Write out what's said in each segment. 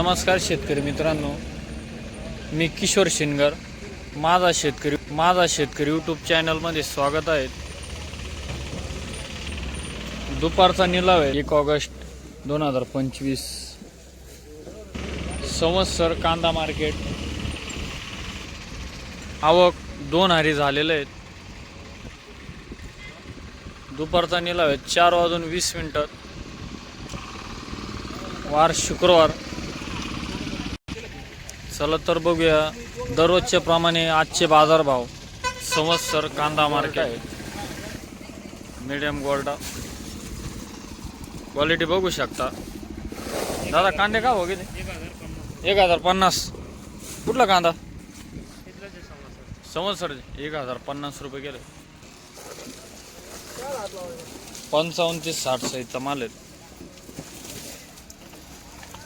नमस्कार शेतकरी मित्रांनो. मी किशोर शिनगर माझा शेतकरी माझा शेतकरी यूट्यूब चॅनलमध्ये स्वागत आहे. दुपारचा निलाव आहे एक ऑगस्ट दोन हजार पंचवीस. संवत्सर कांदा मार्केट. आवक दोन हारी झालेले आहेत. दुपारचा निलाव आहे चार वाजून वीस मिनटं. वार शुक्रवार. चला तर बघूया. दररोजच्या प्रमाणे आजचे बाजारभाव संवत्सर कांदा मार्केट आहे. मीडियम गोल्डा क्वालिटी बघू शकता. दादा कांदे का हो एक हजार पन्नास. कुठला कांदा? संवत्सर एक हजार पन्नास रुपये गेले. पंचावन्न ते साठ साईजचा माल आहे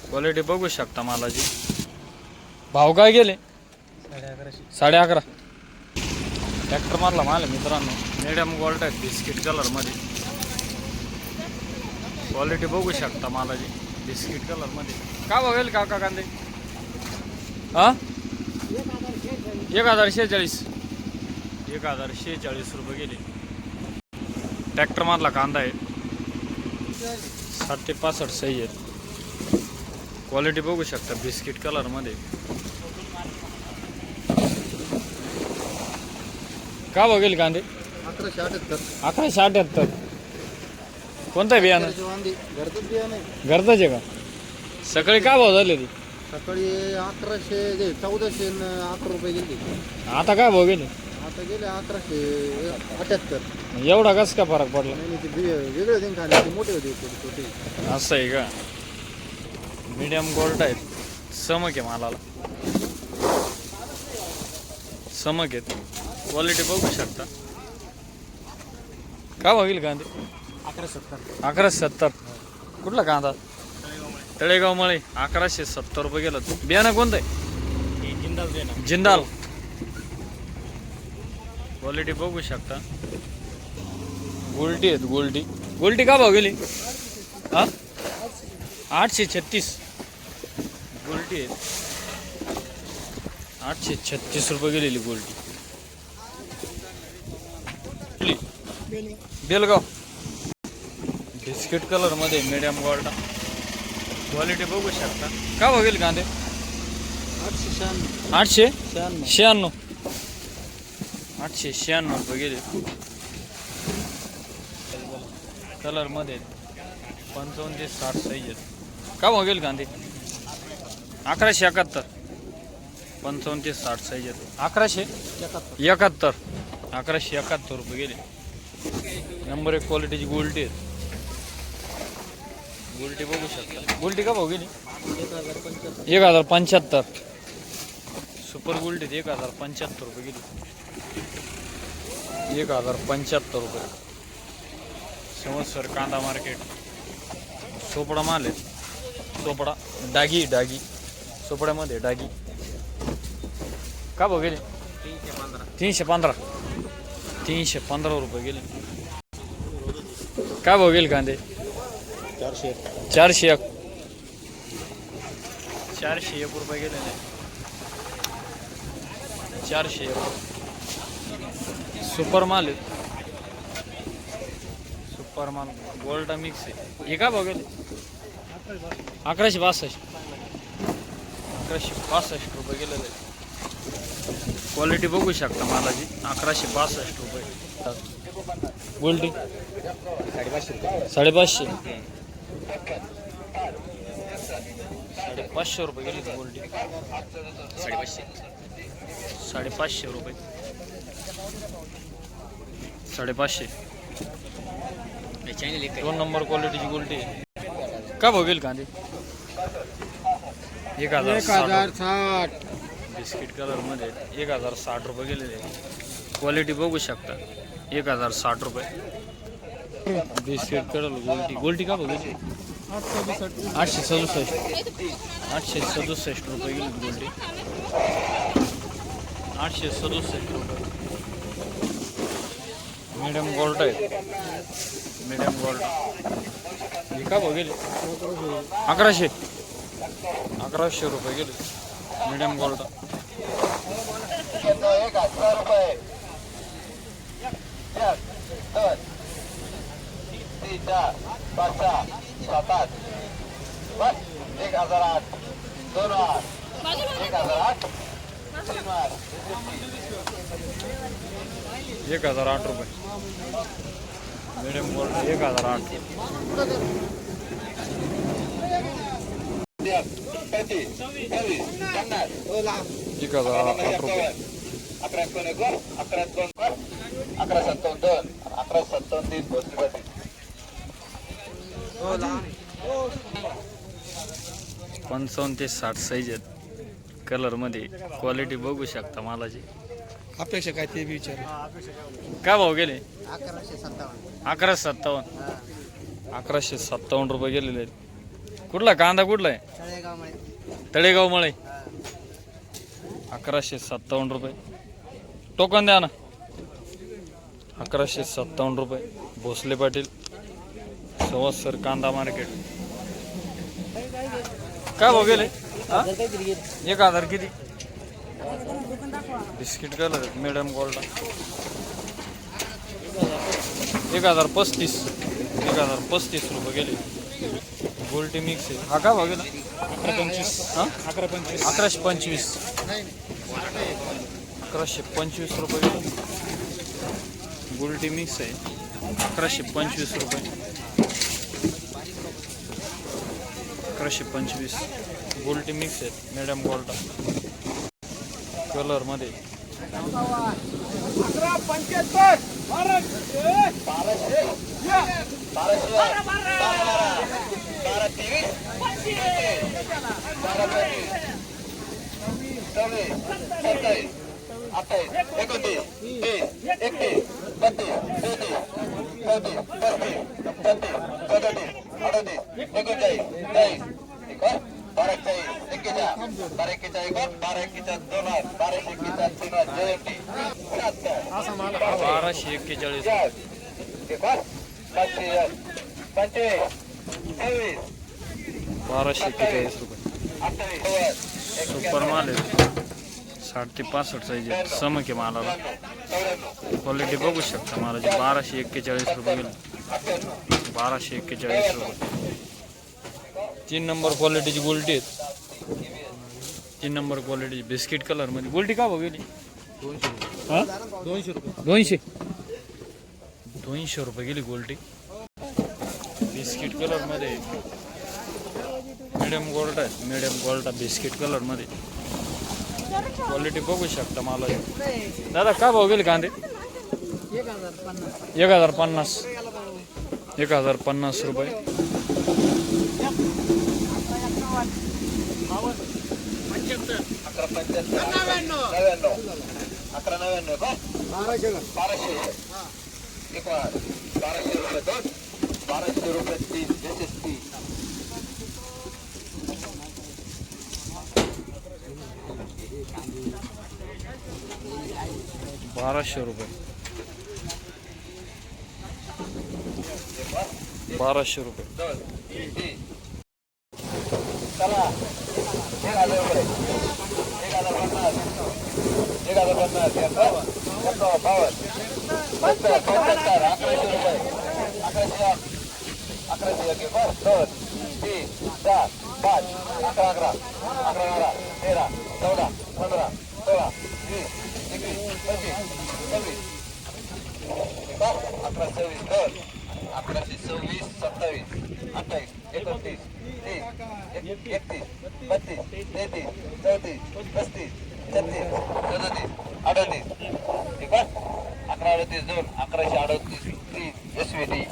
क्वालिटी बघू शकता मालाची. भाव काय गेले? साडे अकरा. ट्रॅक्टर मारला माल आहे मित्रांनो मिडियम गोल्ड आहे बिस्किट कलरमध्ये क्वालिटी बघू शकता मालाची बिस्किट कलरमध्ये का बघेल काका कांदे? हा? एक हजार शेहेचाळीस. एक हजार शेहेचाळीस रुपये गेले. ट्रॅक्टर मारला कांदा आहे. साठ ते पासष्ट सही आहेत. क्वालिटी बघू शकता बिस्किट कलरमध्ये. का बघेल कांदे? अकराशे अठ्याहत्तर. अकराशे अठ्याहत्तर. कोणतं बियाणं? घरचंच बियाणं आहे. आहे का? सकाळी काय भाव झाले ती? सकाळी अकराशे जे चौदाशे न अकरा रुपये गेले. आता काय भाव गेले? आता गेले अकराशे अठ्याहत्तर. एवढा कसं काय फरक पडला? नाही ते बी- वेगळे होते खाली ते मोठे होते थोडे छोटे. असं आहे का? मीडियम गोल्ड आहेत. समक आहे मालाला. समक आहेत. क्वालिटी बघू शकता. का बघील कांदे? अकरा सत्तर. अकराशे सत्तर. कुठला कांदा? तळेगाव मळे. अकराशे सत्तर रुपये गेलं बियाणं कोणतं आहे? जिंदाल जिंदाल. क्वालिटी बघू शकता. गोल्टी आहेत गोल्टी गोल्टी का भाव गेली? हा? आठशे छत्तीस. गोल्टी आहेत. आठशे छत्तीस रुपये गेलेली गोल्टी? बेलगाव. बिस्किट कलरमध्ये मीडियम गोल्डा. क्वालिटी बघू शकता. का गेली कांदे? आठशे शहाण्णव. आठशे? शहाण्णव. शहाण्णव. आठशे शहाण्णव रुपये गेले. कलरमध्ये पंचावन्न ते साठ साईज आहेत. का गेले कांदे? अकराशे एकाहत्तर. पंचावन्न ते साठ साईज आहेत अकराशे एकाहत्तर. अकराशे एकाहत्तर रुपये गेले. नंबर एक क्वालिटीची गोल्टी आहेत गोल्टी बघू शकता. गोल्टी का भाव गेली? एक हजार पंच्याहत्तर. सुपर गोल्डीत एक हजार पंच्याहत्तर रुपये गेली. एक हजार पंच्याहत्तर रुपये. संवत्सर कांदा मार्केट सोपडा माल आहे. सोपडा. डागी डागी. सोपड्यामध्ये डागी. का भाव गेले? तीनशे पंधरा. तीनशे पंधरा तीनशे पंधरा रुपये गेले. काय भाव गेले कांदे? चारशे चारशे एक. चारशे एक रुपये गेले नाही. चारशे एक. सुपर माल आहे. सुपर माल. गोल्ड मिक्स आहे. हे का भाव गेले? अकराशे बासष्ट. अकराशे बासष्ट रुपये गेलेले क्वालिटी बघू शकता मालाची. अकराशे बासष्ट रुपये. गोल्डी साडेपाचशे. साडेपाचशे रुपये गेली गोल्डी साडेपाचशे साडेपाचशे. रुपये साडेपाचशे दोन नंबर क्वालिटीची गोल्डी का बघेल कांदे? एक हजार एक साठ हजार साठ. बिस्किट कलरमध्ये एक हजार साठ रुपये गेलेले. क्वालिटी बघू शकता. एक हजार साठ रुपये. बिस्किट कलर गोल्टी गोल्टी का बघायची? आठशे सदुसष्ट. आठशे सदुसष्ट रुपये गेली गोल्डी. आठशे सदुसष्ट रुपये. मीडियम गोल्ड आहे. मीडियम गोल्ड हे का बघेल अकराशे. अकराशे रुपये गेले. मिडियम गोल्ड एक हजार रुपये एक दोन तीन चार पाच सहा सात आठ बस एक हजार आठ दोन आठ एक हजार आठ तीन आठ एक हजार आठ रुपये. मिडियम गोल्ड एक हजार आठ. सव्वीस पन्नास एक हजार रुपये अकरा एकोण एक अकरा दोन अकरा सत्तावन्न दोन अकरा सत्तावन्न तीन पाटील पंचावन्न ते साठ साईज आहेत. कलरमध्ये क्वालिटी बघू शकता मालाची. अपेक्षा काय ते विचार. काय भाव गेले? अकराशे सत्तावन्न. अकराशे सत्तावन्न. अकराशे सत्तावन्न रुपये गेलेले आहेत. कुठला? कांदा कुठला आहे? तळेगाव मळे. अकराशे सत्तावन्न रुपये. टोकन द्या ना. अकराशे सत्तावन्न रुपये. भोसले पाटील. सर कांदा मार्केट. काय भाव गेले? एक हजार किती? Biscuit colour medium gold. एक हजार पस्तीस. एक हजार पस्तीस रुपये गेले. गोल्टी मिक्स आहे. हा भाव गेला अकरा पंचवीस. हा? अकरा पंचवीस. अकराशे पंचवीस. अकराशे पंचवीस रुपये. गेले गुलटी मिक्स आहे. अकराशे पंचवीस रुपये. अकराशे पंचवीस. गोल्टी मिक्स आहेत मॅडम गोल्टा. कलरमध्ये बारा तेवीस बारा पंचवीस सव्वीस सत्तावीस अठ्ठावीस एकोणतीस तीस एकतीस बत्तीस तेहतीस चौतीस पस्तीस छत्तीस सदतीस अडतीस एकोणचाळीस चाळीस बारा चाळीस एक्केचाळीस बारा एक्केचाळीस बारा एक्केचाळीस दोन आठ बाराशे एक्केचाळीस तीन आठ जयंती बाराशे एक्केचाळीस चार एकोण पाचशे पंचवीस बाराशे एक्केचाळीस रुपये. सुपर माल आहे. साठ ते पासष्ट साईज आहे समक आहे मालाला. क्वालिटी बघू शकता मालाची. बाराशे एक्केचाळीस रुपये गेले बाराशे एक्केचाळीस रुपये. तीन नंबर क्वालिटीची गोल्टी आहेत. तीन नंबर क्वालिटीची बिस्किट कलरमध्ये गोल्टी का बघितली? दोनशे रुपये. दोनशे. दोनशे रुपये गेली गोल्टी. बिस्किट कलरमध्ये मिडियम गोल्ड आहे. मिडियम गोल्ड बिस्किट कलरमध्ये क्वालिटी बघू शकता मला. दादा का भाव गेले कांदे? एक हजार पन्नास. एक हजार पन्नास रुपये. अकरा पंच्याहत्तर नव्याण्णव अकरा नव्याण्णव बाराशे बाराशे एक वार बाराशे रुपये दोन बाराशे रुपये तीन एस एस टी बाराशे रुपये बाराशे रुपये दोन तीन चला एक हजार रुपये एक हजार पन्नास एक हजार पन्नास एकावन्न एकावन्न बावन्न पंच्याहत्तर पंच्याहत्तर अकराशे रुपये अकराशे एक अकराशे एक एक वर दोन तीन चार पाच अकरा अकरा अकरा बारा तेरा चौदा पंधरा सोळा वीस एकवीस पंचवीस सव्वीस अकरा सव्वीस दोन अकराशे सव्वीस सत्तावीस अठ्ठावीस एकोणतीस तीस एक- एकतीस बत्तीस तेहतीस चौतीस पस्तीस छत्तीस सदतीस अडतीस ठीक आहे अकरा अडतीस दोन अकराशे अडतीस तीन एस व्ही टी